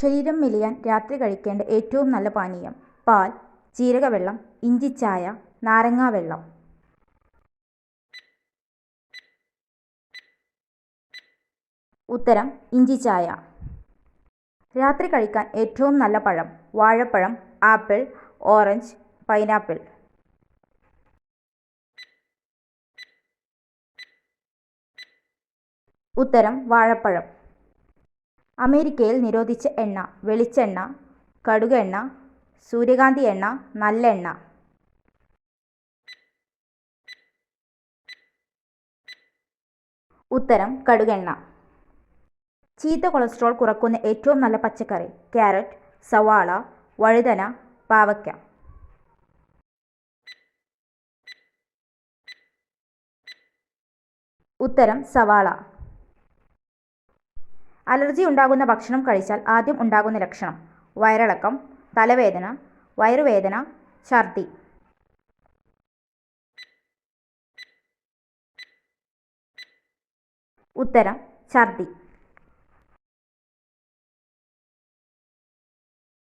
ശരീരം മെലിയാൻ രാത്രി കഴിക്കേണ്ട ഏറ്റവും നല്ല പാനീയം പാൽ ജീരകവെള്ളം ഇഞ്ചിച്ചായ നാരങ്ങാവെള്ളം ഉത്തരം ഇഞ്ചിച്ചായ രാത്രി കഴിക്കാൻ ഏറ്റവും നല്ല പഴം വാഴപ്പഴം ആപ്പിൾ ഓറഞ്ച് പൈനാപ്പിൾ. ഉത്തരം വാഴപ്പഴം. അമേരിക്കയിൽ നിരോധിച്ച എണ്ണ വെളിച്ചെണ്ണ കടുകെണ്ണ സൂര്യകാന്തി എണ്ണ നല്ലെണ്ണ. ഉത്തരം കടുകെണ്ണ. ചീത്ത കൊളസ്ട്രോൾ കുറക്കുന്ന ഏറ്റവും നല്ല പച്ചക്കറി ക്യാരറ്റ് സവാള വഴുതന പാവയ്ക്ക. ഉത്തരം സവാള. അലർജി ഉണ്ടാകുന്ന ഭക്ഷണം കഴിച്ചാൽ ആദ്യം ഉണ്ടാകുന്ന ലക്ഷണം. വയറിളക്കം തലവേദന വയറുവേദന ഛർദി. ഉത്തരം ഛർദി.